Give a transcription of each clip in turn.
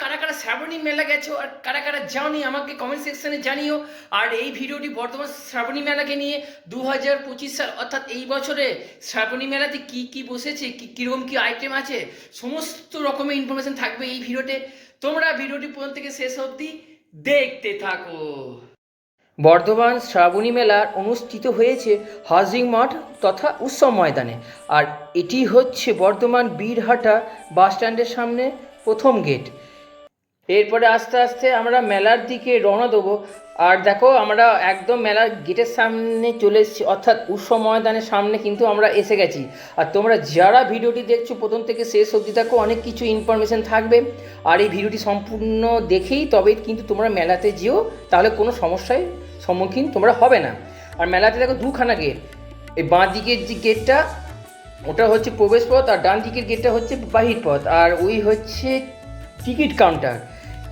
কারা কারা শ্রাবণী মেলা গেছো আর কারা কারা যাওনি, আমাকে কমেন্ট সেকশনে জানিও। আর এই ভিডিওটি বর্তমান শ্রাবণী মেলাকে নিয়ে দু হাজার পঁচিশ সাল, অর্থাৎ এই বছরে শ্রাবণী মেলাতে কি কি বসেছে, কি কীরকম কী আইটেম আছে, সমস্ত রকমের ইনফরমেশন থাকবে এই ভিডিওতে। তোমরা ভিডিওটি প্রথম থেকে শেষ অবধি দেখতে থাকো। বর্ধমান শ্রাবণী মেলার অনুষ্ঠিত হয়েছে হাউজিং মাঠ তথা উৎসব ময়দানে। আর এটি হচ্ছে বর্ধমান বীরহাটা বাস স্ট্যান্ডের সামনে প্রথম গেট এরপরে আস্তে আস্তে আমরা মেলার দিকে রওনা দেবো। আর দেখো, আমরা একদম মেলার গেটের সামনে চলে এসেছি। অর্থাৎ উৎসব ময়দানের সামনে কিন্তু আমরা এসে গেছি। আর তোমরা যারা ভিডিওটি দেখছ, প্রথম থেকে শেষ অবধি দেখো, অনেক কিছু ইনফরমেশন থাকবে। আর এই ভিডিওটি সম্পূর্ণ দেখেই তবে কিন্তু তোমরা মেলাতে যেও, তাহলে কোনো সমস্যায় সম্মুখীন তোমরা হবে না। আর মেলাতে দেখো দুখানা গেট এই বাঁ দিকের যে গেটটা ওটা হচ্ছে প্রবেশ পথ আর ডান দিকের গেটটা হচ্ছে বাহির পথ আর ওই হচ্ছে টিকিট কাউন্টার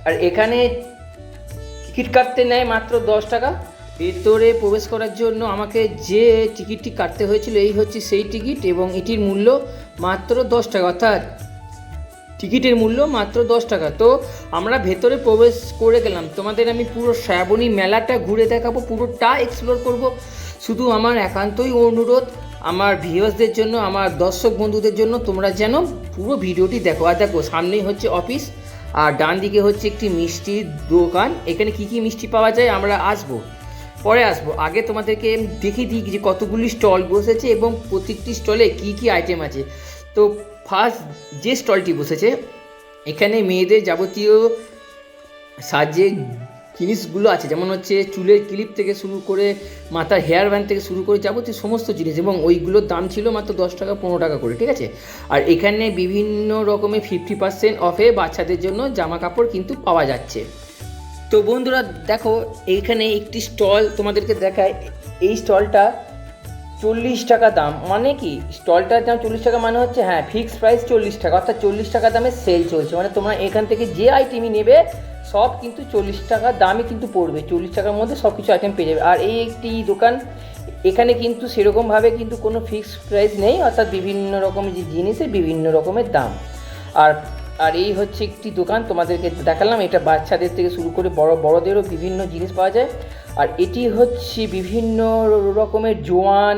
আর এখানে টিকিট কাটতে নেয় মাত্র দশ টাকা। ভেতরে প্রবেশ করার জন্য আমাকে যে টিকিটটি কাটতে হয়েছিল, এই হচ্ছে সেই টিকিট এবং এটির মূল্য মাত্র দশ টাকা। অর্থাৎ টিকিটের মূল্য মাত্র দশ টাকা। তো আমরা ভেতরে প্রবেশ করে গেলাম। তোমাদের আমি পুরো শ্রাবণী মেলাটা ঘুরে দেখাবো, পুরোটা এক্সপ্লোর করব। শুধু আমার একান্তই অনুরোধ আমার ভিউয়ার্সদের জন্য, আমার দর্শক বন্ধুদের জন্য তোমরা যেন পুরো ভিডিওটি দেখো। আর দেখো, সামনেই হচ্ছে অফিস আর ডান দিকে হচ্ছে একটি মিষ্টির দোকান। এখানে কি কি মিষ্টি পাওয়া যায় আমরা আসব। পরে আসব। আগে তোমাদেরকে দেখিয়ে দিই যে কতগুলি স্টল বসেছে এবং প্রত্যেকটি স্টলে কি কি আইটেম আছে। তো ফার্স্ট যে স্টলটি বসেছে, এখানে মেয়েদের যাবতীয় সাজের জিনিসগুলো আছে, যেমন হচ্ছে চুলের ক্লিপ থেকে শুরু করে মাথার হেয়ার ব্যান্ড থেকে শুরু করে যাবতীয় সমস্ত জিনিস এবং ওইগুলোর দাম ছিল মাত্র দশ টাকা পনেরো টাকা করে, ঠিক আছে? আর এখানে বিভিন্ন রকমের ফিফটি পার্সেন্ট অফে বাচ্চাদের জন্য জামা কাপড় কিন্তু পাওয়া যাচ্ছে। তো বন্ধুরা, দেখো, এইখানে একটি স্টল তোমাদেরকে দেখায়। এই স্টলটা চল্লিশ টাকা দাম। মানে কি? স্টলটার দাম চল্লিশ টাকা মানে হচ্ছে হ্যাঁ ফিক্সড প্রাইস চল্লিশ টাকা। অর্থাৎ চল্লিশ টাকা দামে সেল চলছে। মানে তোমরা এখান থেকে যে আইটেমই নেবে সব কিন্তু চল্লিশ টাকা দামে কিন্তু পড়বে। চল্লিশ টাকার মধ্যে সব কিছু আইটেম পেয়ে যাবে। আর এই একটি দোকান, এখানে কিন্তু সেরকমভাবে কিন্তু কোনো ফিক্সড প্রাইস নেই, অর্থাৎ বিভিন্ন রকমের যে জিনিসের বিভিন্ন রকমের দাম। আর আর এই হচ্ছে একটি দোকান, তোমাদেরকে দেখালাম, এটা বাচ্চাদের থেকে শুরু করে বড়, বড়দেরও বিভিন্ন জিনিস পাওয়া যায়। আর এটি হচ্ছে বিভিন্ন রকমের জোয়ান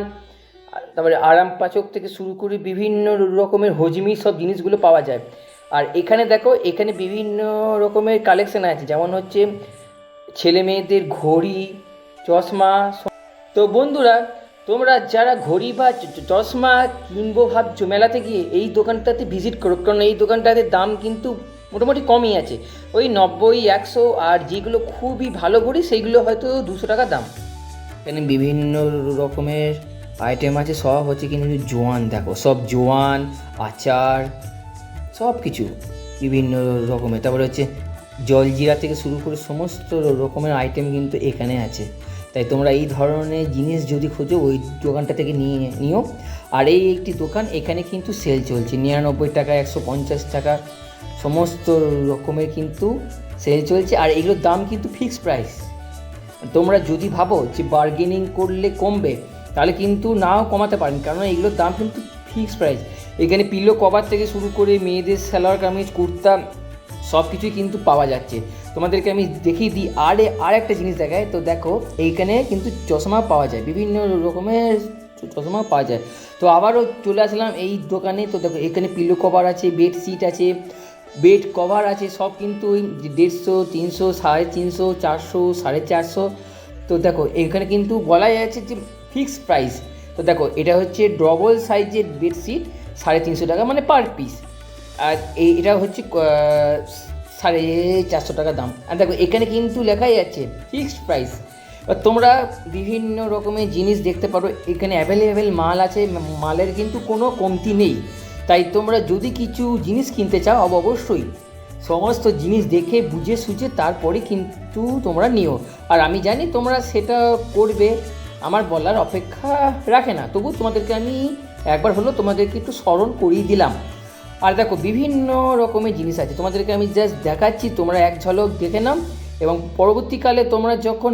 তারপরে আরাম পাচক থেকে শুরু করে বিভিন্ন রকমের হজমি সব জিনিসগুলো পাওয়া যায়। আর এখানে দেখো, এখানে বিভিন্ন রকমের কালেকশন আছে। যেমন হচ্ছে ছেলে মেয়েদের ঘড়ি, চশমা তো বন্ধুরা, তোমরা যারা ঘড়ি বা চশমা কিনবো ভাবছ মেলাতে গিয়ে, এই দোকানটাতে ভিজিট করো। কারণ এই দোকানটাতে দাম কিন্তু মোটামুটি কমই আছে। ওই নব্বই, একশো আর যেগুলো খুবই ভালো ঘড়ি, সেইগুলো হয়তো দুশো টাকা দাম। এখানে বিভিন্ন রকমের আইটেম আছে। সব হচ্ছে কিন্তু জোয়ান, দেখো। সব জোয়ান, আচার সব কিছু বিভিন্ন রকমের। তারপরে হচ্ছে জলজিরা থেকে শুরু করে সমস্ত রকমের আইটেম কিন্তু এখানে আছে। তাই তোমরা এই ধরনের জিনিস যদি খোঁজো, ওই দোকানটা থেকে নিয়ে নিও। আর এই একটি দোকান এখানে কিন্তু সেল চলছে। নিরানব্বই টাকা, একশো পঞ্চাশ টাকা, সমস্ত রকমের কিন্তু সেল চলছে। আর এগুলোর দাম কিন্তু ফিক্সড প্রাইস তোমরা যদি ভাবো যে বার্গেনিং করলে কমবে, তাহলে কিন্তু নাও কমাতে পারেন। কারণ এগুলোর দাম কিন্তু ফিক্সড প্রাইস এখানে পিলো কভার থেকে শুরু করে মেয়েদের সালোয়ার কামিজ, কুর্তা সব কিছুই কিন্তু পাওয়া যাচ্ছে। তোমাদেরকে আমি দেখিয়ে দিই আরে আর একটা জিনিস দেখায়। তো দেখো, এইখানে কিন্তু চশমা পাওয়া যায়। বিভিন্ন রকমের চশমা পাওয়া যায়। তো আবারও চলে আসলাম এই দোকানে। তো দেখো, এখানে পিলো কভার আছে বেডশিট আছে বেড কভার আছে, সব কিন্তু ওই দেড়শো, তিনশো, সাড়ে তিনশো, চারশো, সাড়ে চারশো। তো দেখো, এখানে কিন্তু বলা যাচ্ছে যে ফিক্সড প্রাইস তো দেখো, এটা হচ্ছে ডবল সাইজের বেডশিট সাড়ে তিনশো টাকা মানে পার পিস আর এই, এটা হচ্ছে সাড়ে চারশো টাকা দাম। আর দেখো, এখানে কিন্তু লেখাই আছে ফিক্সড প্রাইস তোমরা বিভিন্ন রকমের জিনিস দেখতে পারো, এখানে অ্যাভেলেবেল মাল আছে, মালের কিন্তু কোনো কমতি নেই। তাই তোমরা যদি কিছু জিনিস কিনতে চাও, অব- অবশ্যই সমস্ত জিনিস দেখে বুঝে সুঝে তারপরে কিন্তু তোমরা নিও। আর আমি জানি তোমরা সেটা করবে আমার বলার অপেক্ষা রাখে না। তবু তোমাদেরকে আমি একবার হলো তোমাদেরকে একটু স্মরণ করিয়ে দিলাম। আর দেখো, বিভিন্ন রকমের জিনিস আছে। তোমাদেরকে আমি জাস্ট দেখাচ্ছি, তোমরা এক ঝলক দেখে নাও। এবং পরবর্তীকালে তোমরা যখন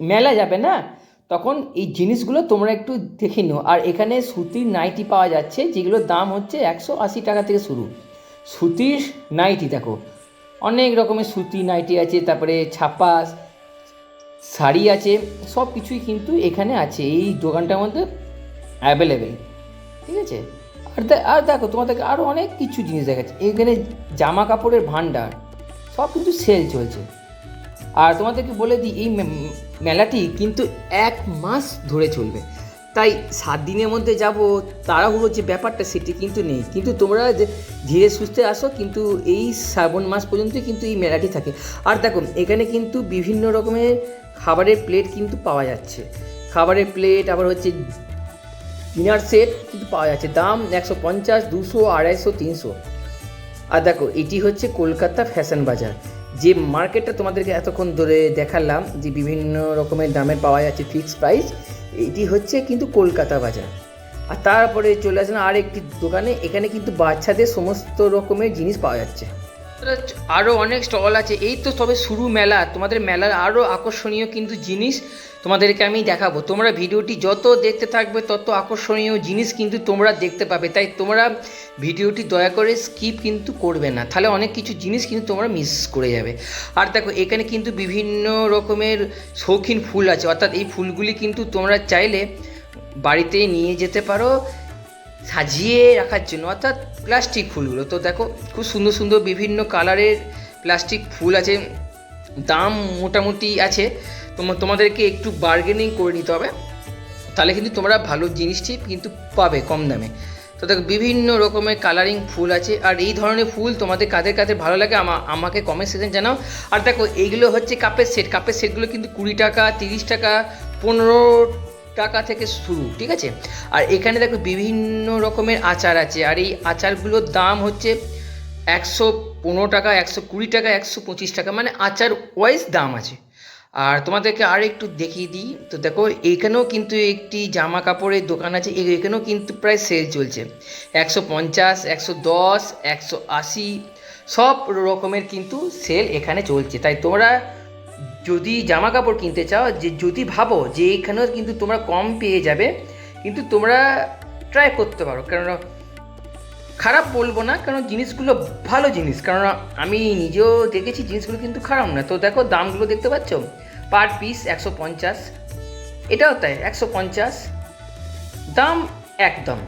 মেলা যাবে না, তখন এই জিনিসগুলো তোমরা একটু দেখে নিও। আর এখানে সুতির নাইটি পাওয়া যাচ্ছে, যেগুলোর দাম হচ্ছে একশো আশি টাকা থেকে শুরু। সুতির নাইটি, দেখো। অনেক রকমের সুতি নাইটি আছে, তারপরে ছাপা শাড়ি আছে, সব কিছুই কিন্তু এখানে আছে, এই দোকানটার মধ্যে অ্যাভেলেবেল ঠিক আছে? আর আর দেখো, তোমাদেরকে আরও অনেক কিছু জিনিস দেখাচ্ছে। এখানে জামা কাপড়ের ভাণ্ডার, সব কিন্তু সেল চলছে। আর তোমাদেরকে বলে দিই, এই মেলাটি কিন্তু এক মাস ধরে চলবে। তাই সাত দিনের মধ্যে যাব, তাড়াহুড়ো যে ব্যাপারটা সেটি কিন্তু নেই। কিন্তু তোমরা যে ধীরে সুস্থে আসো, কিন্তু এই শ্রাবণ মাস পর্যন্ত কিন্তু এই মেলাটি থাকে। আর দেখো, এখানে কিন্তু বিভিন্ন রকমের খাবারের প্লেট কিন্তু পাওয়া যাচ্ছে। খাবারের প্লেট আবার হচ্ছে ডিনার সেট কিন্তু পাওয়া যাচ্ছে। দাম একশো পঞ্চাশ, দুশো, আড়াইশো, তিনশো। আর দেখো, এটি হচ্ছে কলকাতা ফ্যাশন বাজার। যে মার্কেটটা তোমাদেরকে এতক্ষণ ধরে দেখালাম, যে বিভিন্ন রকমের দামের পাওয়া যাচ্ছে ফিক্সড প্রাইস এটি হচ্ছে কিন্তু কলকাতা বাজার। আর তারপরে চলে আসলাম আর একটি দোকানে, এখানে কিন্তু বাচ্চাদের সমস্ত রকমের জিনিস পাওয়া যাচ্ছে। আরও অনেক স্টল আছে। এই তো তবে শুরু মেলা। তোমাদের মেলার আরও আকর্ষণীয় কিন্তু জিনিস তোমাদেরকে আমি দেখাবো। তোমরা ভিডিওটি যত দেখতে থাকবে, তত আকর্ষণীয় জিনিস কিন্তু তোমরা দেখতে পাবে। তাই তোমরা ভিডিওটি দয়া করে স্কিপ কিন্তু করবে না। তাহলে অনেক কিছু জিনিস কিন্তু তোমরা মিস করে যাবে। আর দেখো, এখানে কিন্তু বিভিন্ন রকমের শৌখিন ফুল আছে। অর্থাৎ এই ফুলগুলি কিন্তু তোমরা চাইলে বাড়িতে নিয়ে যেতে পারো। সাজিয়ে রাখার জন্য, অর্থাৎ প্লাস্টিক ফুলগুলো। তো দেখো, খুব সুন্দর সুন্দর বিভিন্ন কালারের প্লাস্টিক ফুল আছে, দাম মোটামুটি আছে। তোমা, তোমাদেরকে একটু বার্গেনিং করে নিতে হবে। তাহলে কিন্তু তোমরা ভালো জিনিসটি কিন্তু পাবে কম দামে। তো দেখো, বিভিন্ন রকমের কালারিং ফুল আছে, আর এই ধরনের ফুল তোমাদের কাদের কাদের ভালো লাগে আমা, আমাকে কমেন্ট সেকশন জানাও। আর দেখো এইগুলো হচ্ছে কাপের সেট কাপের সেটগুলো কিন্তু কুড়ি টাকা, তিরিশ টাকা, পনেরো টাকা থেকে শুরু, ঠিক আছে? আর এখানে দেখো বিভিন্ন রকমের আচার আছে, আর এই আচারগুলোর দাম হচ্ছে একশো পনেরো টাকা, একশো কুড়ি টাকা, একশো পঁচিশ টাকা মানে আচার ওয়াইজ দাম আছে। আর তোমাদেরকে আর একটু দেখিয়ে দিই, তো দেখো এখানেও কিন্তু একটি জামা কাপড়ের দোকান আছে এখানেও কিন্তু প্রায় সেল চলছে। একশো পঞ্চাশ, একশো দশ, একশো আশি, সব রকমের কিন্তু সেল এখানে চলছে। তাই তোমরা যদি জামা কাপড় কিনতে চাও, যে যদি ভাবো যে এখানেও কিন্তু তোমরা কম পেয়ে যাবে, কিন্তু তোমরা ট্রাই করতে পারো। কেননা খারাপ বলব না কারণ জিনিসগুলো ভালো জিনিস। কারণ আমি নিজেও দেখেছি জিনিসগুলো কিন্তু খারাপ না তো দেখো, দামগুলো দেখতে পাচ্ছ? পার পিস একশো পঞ্চাশ। এটাও তাই, একশো পঞ্চাশ। দাম একদম।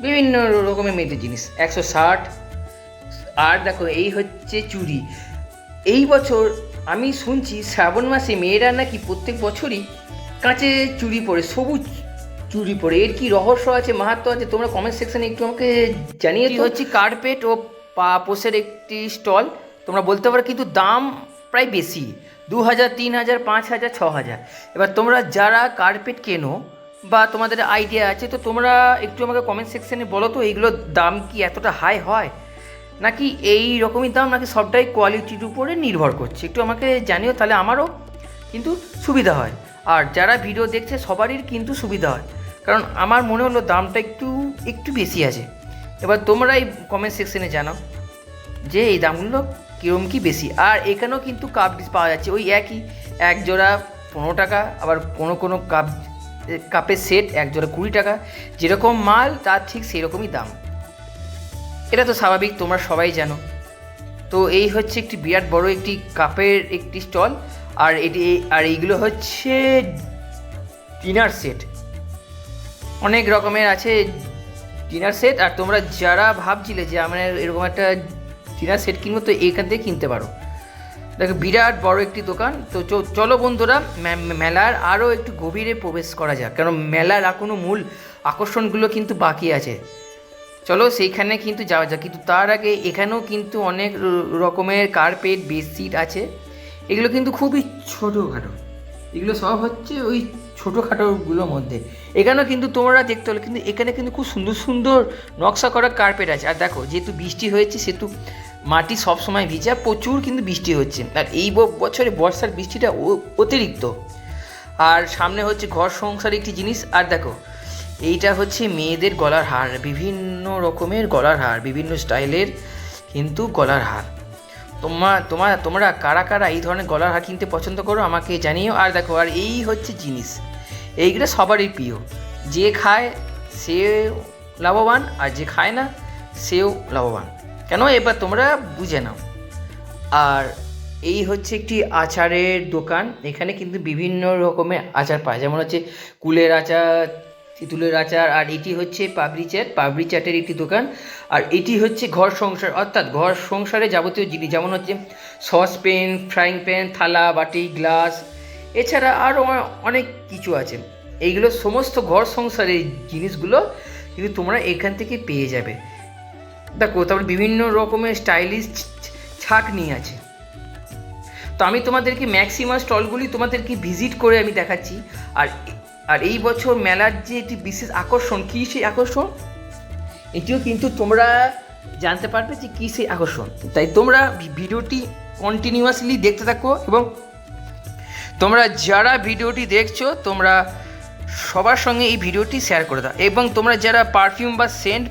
বিভিন্ন রকমের মেয়েদের জিনিস, একশো ষাট। আর দেখো, এই হচ্ছে চুড়ি। এই বছর আমি শুনছি শ্রাবণ মাসে মেয়েরা নাকি প্রত্যেক বছরই কাঁচে চুরি পরে সবুজ চুরি পরে। এর কি রহস্য আছে মাহাত্ম আছে? তোমরা কমেন্ট সেকশনে একটু আমাকে জানিয়ে হচ্ছে কার্পেট ও পাপোসের একটি স্টল তোমরা বলতে পারো কিন্তু দাম প্রায় বেশি। দু হাজার তিন হাজার পাঁচ হাজার ছ হাজার। এবার তোমরা যারা কার্পেট কেনো বা তোমাদের আইডিয়া আছে তো তোমরা একটু আমাকে কমেন্ট সেকশনে বলো তো এইগুলোর দাম কি এতটা হাই হয়? নাকি এই রকমই দাম নাকি সবটাই কোয়ালিটির উপরে নির্ভর করছে? একটু আমাকে জানিও, তাহলে আমারও কিন্তু সুবিধা হয়। আর যারা ভিডিও দেখছে, সবারই কিন্তু সুবিধা হয়। কারণ আমার মনে হলো দামটা একটু একটু বেশি আছে। এবার তোমরা এই কমেন্ট সেকশনে জানাও যে এই দামগুলো কীরকম কি বেশি। আর এখানেও কিন্তু কাপ পাওয়া যাচ্ছে। ওই একই, এক জোড়া পনেরো টাকা, আবার কোনো কোনো কাপ কাপের সেট এক জোড়া কুড়ি টাকা। যেরকম মাল, তার ঠিক সেরকমই দাম। এটা তো স্বাভাবিক, তোমরা সবাই জানো। তো এই হচ্ছে একটি বিরাট বড় একটি কাপের একটি স্টল, আর এটি, আর এইগুলো হচ্ছে ডিনার সেট। অনেক রকমের আছে ডিনার সেট, আর তোমরা যারা ভাবছিলে যে আমরা এরকম একটা ডিনার সেট কিনবো, তো এইখান থেকে কিনতে পারো। দেখো, বিরাট বড় একটি দোকান। তো চলো বন্ধুরা মেলার আরও একটু গভীরে প্রবেশ করা যাক। কারণ মেলার এখনও মূল আকর্ষণগুলো কিন্তু বাকি আছে। চলো সেইখানে কিন্তু যাওয়া যাক। কিন্তু তার আগে এখানেও কিন্তু অনেক রকমের কার্পেট বেডশিট আছে। এগুলো কিন্তু খুবই ছোটোখাটো। এগুলো সব হচ্ছে ওই ছোটোখাটোগুলোর মধ্যে। এখানেও কিন্তু তোমরা দেখতে হলে কিন্তু এখানে কিন্তু খুব সুন্দর সুন্দর নকশা করা কার্পেট আছে। আর দেখো, যেহেতু বৃষ্টি হয়েছে, সেহেতু মাটি সব সময় ভিজা প্রচুর কিন্তু বৃষ্টি হচ্ছে। আর এই বছরে বর্ষার বৃষ্টিটা অতিরিক্ত। আর সামনে হচ্ছে ঘর সংসার একটি জিনিস। আর দেখো এইটা হচ্ছে মেয়েদের গলার হার, বিভিন্ন রকমের গলার হার, বিভিন্ন স্টাইলের কিন্তু গলার হার। তোমার তোমার তোমরা কারা কারা এই ধরনের গলার হার কিনতে পছন্দ করো আমাকে জানিও। আর দেখো, আর এই হচ্ছে জিনিস, এইগুলো সবারই প্রিয়। যে খায় সে লাভবান, আর যে খায় না সেও লাভবান। কেন? এবার তোমরা বুঝে নাও। আর এই হচ্ছে একটি আচারের দোকান, এখানে কিন্তু বিভিন্ন রকমের আচার পায় যেমন হচ্ছে কুলের আচার তেঁতুলের আচার, আর এটি হচ্ছে পাবড়ি চাট। পাবড়ি চাটের একটি দোকান, আর এটি হচ্ছে ঘর সংসার। অর্থাৎ ঘর সংসারে যাবতীয় জিনিস, যেমন হচ্ছে সসপ্যান ফ্রাইং প্যান থালা, বাটি, গ্লাস, এছাড়া আরও অনেক কিছু আছে। এইগুলো সমস্ত ঘর সংসারের জিনিসগুলো কিন্তু তোমরা এখান থেকে পেয়ে যাবে। দেখো, তারপর বিভিন্ন রকমের স্টাইলিশ ছাকনি আছে। তো আমি তোমাদেরকে ম্যাক্সিমাম স্টলগুলি তোমাদেরকে ভিজিট করে আমি দেখাচ্ছি। আর আর এই বছর মেলার যে একটি বিশেষ আকর্ষণ, কী সেই আকর্ষণ? এটিও কিন্তু তোমরা জানতে পারবে যে কী সেই আকর্ষণ। তাই তোমরা ভিডিওটি কন্টিনিউয়াসলি দেখতে থাকো এবং তোমরা যারা ভিডিওটি দেখছ, তোমরা সবার সঙ্গে এই ভিডিওটি শেয়ার করে দাও এবং তোমরা যারা পারফিউম বা সেন্ট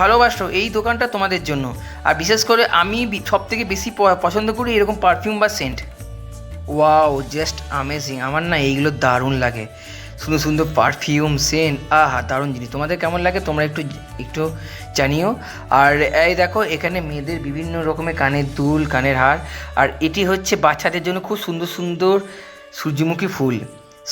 ভালোবাসো, এই দোকানটা তোমাদের জন্য। আর বিশেষ করে আমি সব থেকে বেশি পছন্দ করি এরকম পারফিউম বা সেন্ট ওয়াও জাস্ট আমেজিং আমার না এইগুলো দারুণ লাগে। সুন্দর সুন্দর পারফিউম সেন্ট আহা, দারুণ জিনিস। তোমাদের কেমন লাগে তোমরা একটু একটু জানিও। আর এই দেখো, এখানে মেয়েদের বিভিন্ন রকমের কানের দুল, কানের হার। আর এটি হচ্ছে বাচ্চাদের জন্য খুব সুন্দর সুন্দর সূর্যমুখী ফুল।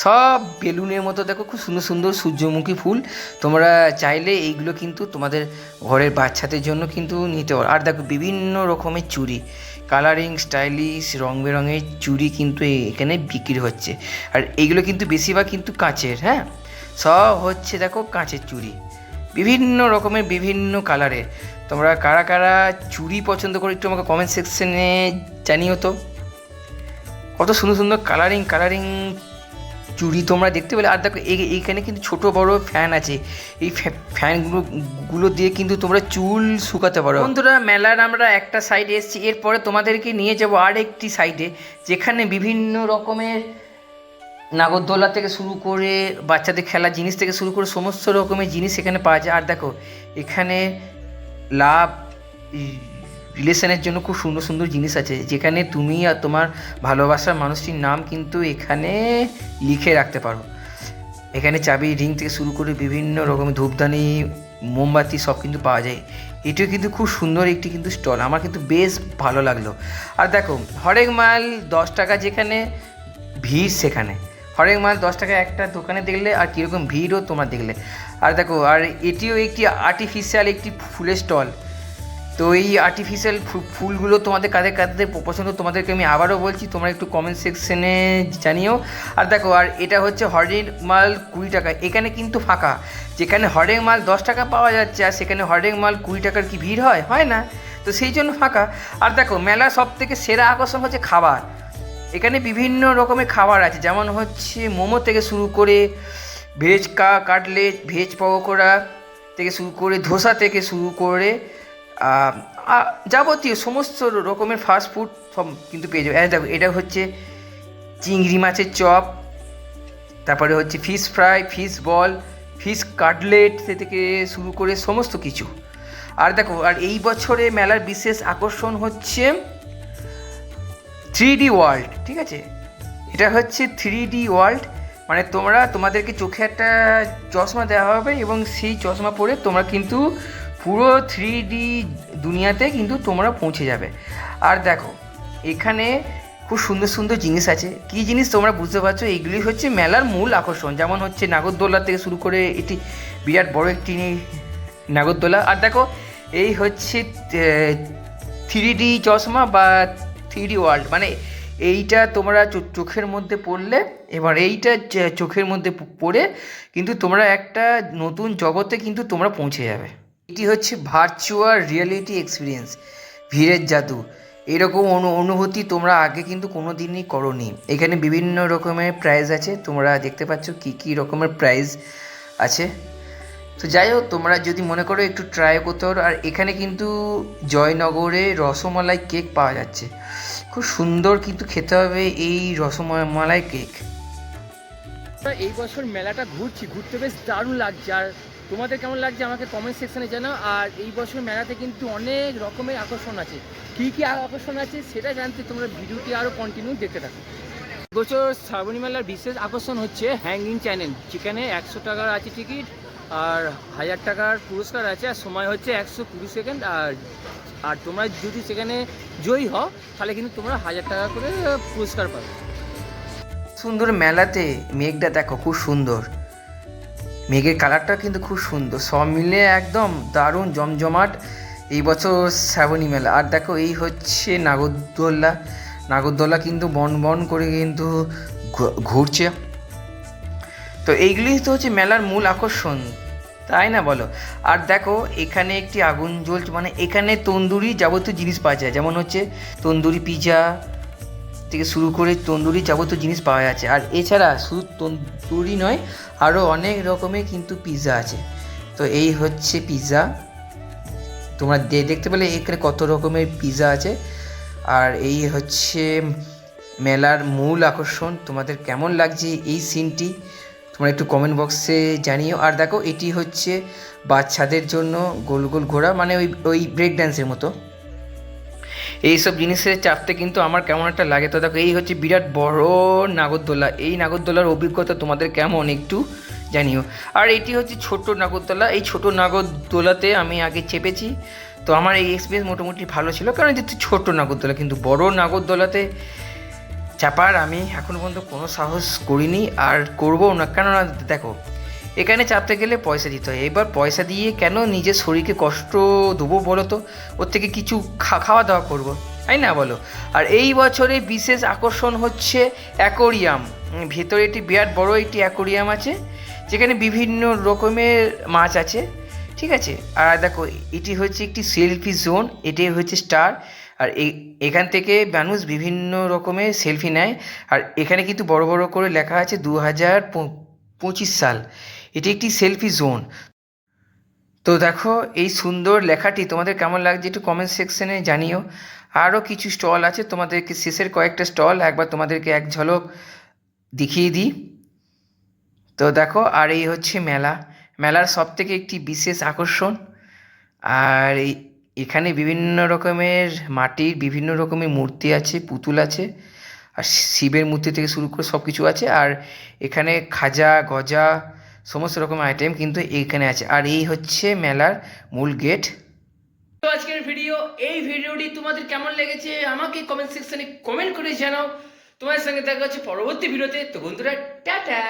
সব বেলুনের মতো দেখো, খুব সুন্দর সুন্দর সূর্যমুখী ফুল। তোমরা চাইলে এইগুলো কিন্তু তোমাদের ঘরের বাচ্চাদের জন্য কিন্তু নিতে পারো। আর দেখো, বিভিন্ন রকমের চুড়ি। কালারিং, স্টাইলিশ রং বেরঙের চুড়ি কিন্তু এখানে বিক্রি হচ্ছে। আর এইগুলো কিন্তু বেশিরভাগ কিন্তু কাঁচের হ্যাঁ? সব হচ্ছে দেখো কাঁচের চুড়ি। বিভিন্ন রকমের, বিভিন্ন কালারের। তোমরা কারা কারা চুড়ি পছন্দ করো একটু আমাকে কমেন্ট সেকশনে জানিও তো। কত সুন্দর সুন্দর কালারিং কালারিং চুড়ি তোমরা দেখতে পেলে। আর দেখো, এই- এইখানে কিন্তু ছোট, বড় ফ্যান আছে। এই ফ্যা- ফ্যানগুলো গুলো দিয়ে কিন্তু তোমরা চুল শুকাতে পারো। বন্ধুরা, মেলার আমরা একটা সাইডে এসেছি। এরপরে তোমাদেরকে নিয়ে যাব আর একটি সাইডে যেখানে বিভিন্ন রকমের নাগরদোলা থেকে শুরু করে বাচ্চাদের খেলার জিনিস থেকে শুরু করে সমস্ত রকমের জিনিস এখানে পাওয়া যায়। আর দেখো, এখানে লাভ রিলেশনের জন্য খুব সুন্দর সুন্দর জিনিস আছে। যেখানে তুমি আর তোমার ভালোবাসার মানুষটির নাম কিন্তু এখানে লিখে রাখতে পারো। এখানে চাবি রিং থেকে শুরু করে বিভিন্ন রকমের ধূপদানি, মোমবাতি সব কিন্তু পাওয়া যায়। এটিও কিন্তু খুব সুন্দর একটি কিন্তু স্টল আমার কিন্তু বেশ ভালো লাগল। আর দেখো, হরেক মাল দশ টাকা যেখানে, ভিড় সেখানে। হরেক মাল দশ টাকা একটা দোকানে দেখলে আর কীরকম ভিড়ও তোমরা দেখলে। আর দেখো, আর এটিও একটি আর্টিফিশিয়াল একটি ফুলের স্টল তো এই আর্টিফিশিয়াল ফুলগুলো তোমাদের কাদের কাদের পছন্দ তোমাদেরকে আমি আবারও বলছি, তোমরা একটু কমেন্ট সেকশনে জানিও। আর দেখো, আর এটা হচ্ছে হরেক মাল কুড়ি টাকা, এখানে কিন্তু ফাঁকা। যেখানে হরেক মাল দশ টাকা পাওয়া যাচ্ছে আর সেখানে হরেক মাল কুড়ি টাকার কি ভিড় হয়? হয় না। তো সেই জন্য ফাঁকা। আর দেখো, মেলা সব থেকে সেরা আকর্ষণ হচ্ছে খাবার। এখানে বিভিন্ন রকমের খাবার আছে, যেমন হচ্ছে মোমো থেকে শুরু করে ভেজ কা কাটলেট, ভেজ পকোড়া থেকে শুরু করে ধোসা থেকে শুরু করে যাবতীয় সমস্ত রকমের ফাস্ট ফুড সব কিন্তু পেয়ে যাবে। দেখো, এটা হচ্ছে চিংড়ি মাছের চপ, তারপরে হচ্ছে fish fry fish ball fish cutlet সে থেকে শুরু করে সমস্ত কিছু। আর দেখো, আর এই বছরে মেলার বিশেষ আকর্ষণ হচ্ছে থ্রি ডি ওয়ার্ল্ড ঠিক আছে? এটা হচ্ছে থ্রি ডি ওয়ার্ল্ড মানে তোমরা তোমাদেরকে চোখে একটা চশমা দেওয়া হবে এবং সেই চশমা পরে তোমরা কিন্তু পুরো থ্রি ডি দুনিয়াতে কিন্তু তোমরা পৌঁছে যাবে। আর দেখো, এখানে খুব সুন্দর সুন্দর জিনিস আছে। কী জিনিস তোমরা বুঝতে পারছ? এইগুলি হচ্ছে মেলার মূল আকর্ষণ। যেমন হচ্ছে নাগরদোলা থেকে শুরু করে এটি বিরাট বড় একটি নাগরদোলা। আর দেখো, এই হচ্ছে থ্রি ডি চশমা বা থ্রি ডি ওয়ার্ল্ড মানে এইটা তোমরা চোখের মধ্যে পড়লে, এবার এইটা চোখের মধ্যে পড়ে কিন্তু তোমরা একটা নতুন জগতে কিন্তু তোমরা পৌঁছে যাবে। এটি হচ্ছে ভার্চুয়াল রিয়েলিটি এক্সপিরিয়েন্স ভিড়ের জাদু। এরকম অনু, অনুভূতি তোমরা আগে কিন্তু কোনো দিনই করনি। এখানে বিভিন্ন রকমের প্রাইজ আছে, তোমরা দেখতে পাচ্ছ কী কী রকমের প্রাইজ আছে। তো যাই হোক, তোমরা যদি মনে করো একটু ট্রাই করতে পারো, আর এখানে কিন্তু জয়নগরে রসমালাই কেক পাওয়া যাচ্ছে। খুব সুন্দর কিন্তু খেতে হবে এই রসমালাই কেক এই বছর মেলাটা ঘুরছি, ঘুরতে বেশ দারুণ লাগছে। আর তোমাদের কেমন লাগছে আমাকে কমেন্ট সেকশনে জানাও। আর এই বছর মেলাতে কিন্তু অনেক রকমের আকর্ষণ আছে। কী কী আকর্ষণ আছে সেটা জানতে তোমরা ভিডিওটি আরও কন্টিনিউ দেখতে থাকো। এবছর শ্রাবণী মেলার বিশেষ আকর্ষণ হচ্ছে হ্যাঙ্গিং চ্যানেল যেখানে একশো টাকার আছে টিকিট আর হাজার টাকার পুরস্কার আছে আর সময় হচ্ছে একশো কুড়ি সেকেন্ড আর আর তোমরা যদি সেখানে জয়ী হও, তাহলে কিন্তু তোমরা হাজার টাকা করে পুরস্কার পাবে। সুন্দর মেলাতে মেঘটা দেখো, খুব সুন্দর। মেঘের কালারটা কিন্তু খুব সুন্দর। সব মিলে একদম দারুণ জমজমাট। এই বছর শ্রাবণী মেলা। আর দেখো, এই হচ্ছে নাগরদোল্লা নাগরদোল্লা কিন্তু বন বন করে কিন্তু ঘুরছে। তো এইগুলি তো হচ্ছে মেলার মূল আকর্ষণ। তাই না বলো? আর দেখো, এখানে একটি আগুন জ্বলছে। মানে এখানে তন্দুরি যাবতীয় জিনিস পাওয়া যায়। যেমন হচ্ছে তন্দুরি পিজা থেকে শুরু করে তন্দুরি যাবতীয় জিনিস পাওয়া যাচ্ছে। আর এছাড়া শুধু তন্দুরি নয় আরও অনেক রকমের কিন্তু পিৎজা আছে। তো এই হচ্ছে পিৎজা তোমরা দেখতে পেলে এখানে কত রকমের পিৎজা আছে। আর এই হচ্ছে মেলার মূল আকর্ষণ। তোমাদের কেমন লাগছে এই সিনটি তোমরা একটু কমেন্ট বক্সে জানিও। আর দেখো, এটি হচ্ছে বাচ্চাদের জন্য গোল গোল ঘোরা মানে ওই ওই ব্রেক ড্যান্সের মতো। এইসব জিনিসের চাপতে কিন্তু আমার কেমন একটা লাগে। তো দেখো, এই হচ্ছে বিরাট বড় নাগরদোলা। এই নাগরদোলার অভিজ্ঞতা তোমাদের কেমন একটু জানিও। আর এটি হচ্ছে ছোট নাগরদোলা। এই ছোট নাগরদোলাতে আমি আগে চেপেছি। তো আমার এই এক্সপিরিয়েন্স মোটামুটি ভালো ছিল। কারণ যেহেতু ছোট নাগরদোলা। কিন্তু বড় নাগরদোলাতে চাপার আমি এখনও পর্যন্ত কোনো সাহস করিনি। আর করবও না। কেননা, দেখো এখানে চাপতে গেলে পয়সা দিতে হয়। এবার পয়সা দিয়ে কেন নিজের শরীরকে কষ্ট দেবো বলো তো? ওর থেকে কিছু খাওয়া দাওয়া করব, তাই না বলো? আর এই বছরে বিশেষ আকর্ষণ হচ্ছে অ্যাকোরিয়াম। ভেতরে একটি বিরাট বড় একটি অ্যাকোরিয়াম আছে, যেখানে বিভিন্ন রকমের মাছ আছে, ঠিক আছে? আর দেখো, এটি হচ্ছে একটি সেলফি জোন, এটি হচ্ছে স্টার। আর এখান থেকে মানুষ বিভিন্ন রকমের সেলফি নেয়। আর এখানে কিন্তু বড় বড় করে লেখা আছে দু হাজার পঁচিশ সাল। এটি একটি সেলফি জোন তো দেখো, এই সুন্দর লেখাটি তোমাদের কেমন লাগছে একটু কমেন্ট সেকশনে জানিও। আরও কিছু স্টল আছে, তোমাদেরকে শেষের কয়েকটা স্টল একবার তোমাদেরকে এক ঝলক দেখিয়ে দিই। তো দেখো, আর এই হচ্ছে মেলা। মেলার সব থেকে একটি বিশেষ আকর্ষণ। আর এখানে বিভিন্ন রকমের মাটির বিভিন্ন রকমের মূর্তি আছে, পুতুল আছে। আর শিবের মূর্তি থেকে শুরু করে সব কিছু আছে। আর এখানে খাজা, গজা সমস্ত রকম আইটেম কিন্তু এইখানে আছে। আর এই হচ্ছে মেলার মূল গেট তো আজকের ভিডিও এই ভিডিওটি তোমাদের কেমন লেগেছে? আমাকে কমেন্ট সেকশনে কমেন্ট করে জানাও। তোমার সঙ্গে দেখা হচ্ছে পরবর্তী ভিডিওতে তো বন্ধুরা, টাটা!